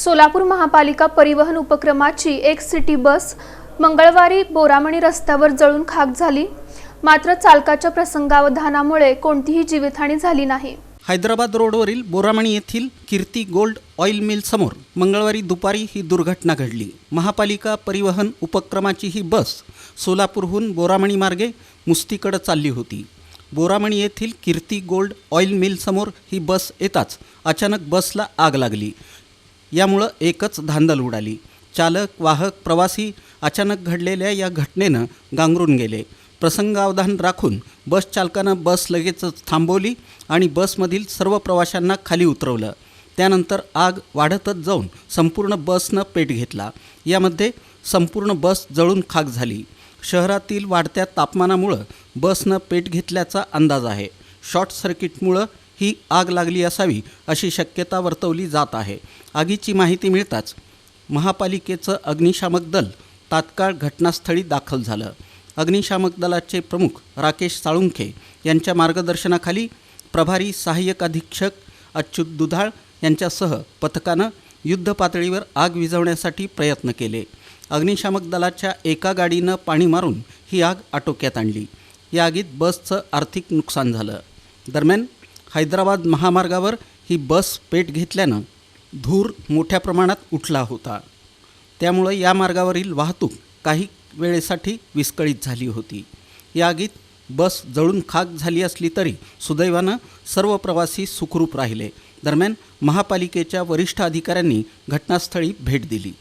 सोलापूर महापालिका परिवहन उपक्रमाची एक सिटी बस मंगळवारी बोरामणी रस्त्यावर जळून खाक झाली. मात्र चालकाच्या प्रसंगावधानामुळे कोणतीही जीवितहानी झाली नाही. हैदराबाद रोडवरील बोरामणी येथील कीर्ती गोल्ड ऑइल मिल समोर मंगळवारी दुपारी ही दुर्घटना घडली. महापालिका परिवहन उपक्रमाची ही बस सोलापूरहून बोरामणी मार्गे मुस्तीकडे चालली होती. बोरामणी येथील कीर्ती गोल्ड ऑइल मिल समोर ही बस येताच अचानक बसला आग लागली. यामुळं एकच धांदल उडाली. चालक वाहक प्रवासी अचानक घडलेल्या या घटनेनं गांगरून गेले. प्रसंगावधान राखून बस चालकानं बस लगेचच थांबवली आणि बसमधील सर्व प्रवाशांना खाली उतरवलं. त्यानंतर आग वाढतच जाऊन संपूर्ण बसनं पेट घेतला. यामध्ये संपूर्ण बस जळून खाक झाली. शहरातील वाढत्या तापमानामुळं बसनं पेट घेतल्याचा अंदाज आहे. शॉर्ट सर्किटमुळं ही आग लागली असावी अशी शक्यता वर्तवली जात आहे. आगीची माहिती मिळताच महापालिकेचं अग्निशामक दल तात्काळ घटनास्थळी दाखल झालं. अग्निशामक दलाचे प्रमुख राकेश साळुंखे यांच्या मार्गदर्शनाखाली प्रभारी सहाय्यक अधीक्षक अच्युत दुधाळ यांच्यासह पथकानं युद्धपातळीवर आग विझवण्यासाठी प्रयत्न केले. अग्निशामक दलाच्या एका गाडीनं पाणी मारून ही आग आटोक्यात आणली. या आगीत बसचं आर्थिक नुकसान झालं. दरम्यान हैदराबाद महामार्गावर ही बस पेट घेतल्यानं धूर मोठ्या प्रमाणात उठला होता. त्यामुळं या मार्गावरील वाहतूक काही वेळेसाठी विस्कळीत झाली होती. या आगीत बस जळून खाक झाली असली तरी सुदैवानं सर्व प्रवासी सुखरूप राहिले. दरम्यान महापालिकेच्या वरिष्ठ अधिकाऱ्यांनी घटनास्थळी भेट दिली.